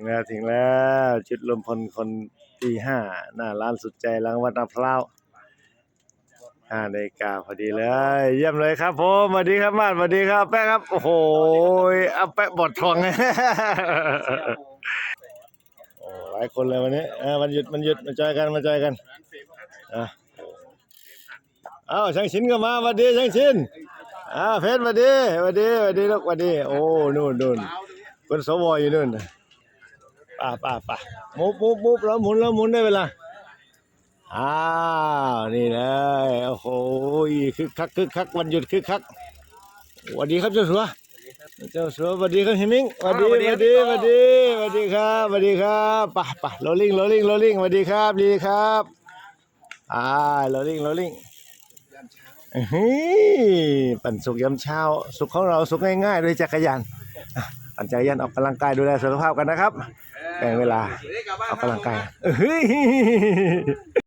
งแล้วถึงแล้วจุดลมพลคนที่ห้าหน้าร้านสุดใจหลังวัดนาพร้าวห้านาฬิกาพอดีเลย เยี่ยมเลยครับผมสวัสดีครับมาสวัสดีครับ แป๊ะครับ โอ้โหเอาแป๊ะบดทองโอ้หลายคนเลยวันนี้เออวันหยุดมันหยุดมาจอยกันมาจอยกันอะเอ้าช่างชินก็มาสวัสดีช่างชินอ่าเพชรสวัสดีสวัสดีสวัสดีลูกสวัสดี โอ้นู่นนู่นคนสวอยู่นู่น ป่าป่าป่ามุบมุบมุบแล้วหมุนแล้วหมุนได้เวลาอ้าวนี่เลยโอ้โหคึกคักคึกคักวันหยุดคึกคักสวัสดีครับเจ้าสัวเจ้าสัวสวัสดีครับเฮมิงสวัสดีสวัสดีสวัสดีสวัสดีครับสวัสดีครับไป่ะป่ะโรลลิ่งโรลลิ่งโรลลิ่งสวัสดีครับดีครับอ่าโรลลิ่งโรลลิ่งอื้อหือปั่นสุกยามเช้า สุขของเราสุขง่ายๆด้วยจักรยานอะ ปั่นจักรยานออกกำลังกายดูแลสุขภาพกันนะครับแบ่งเวลาออกกำลังกายเฮ้ย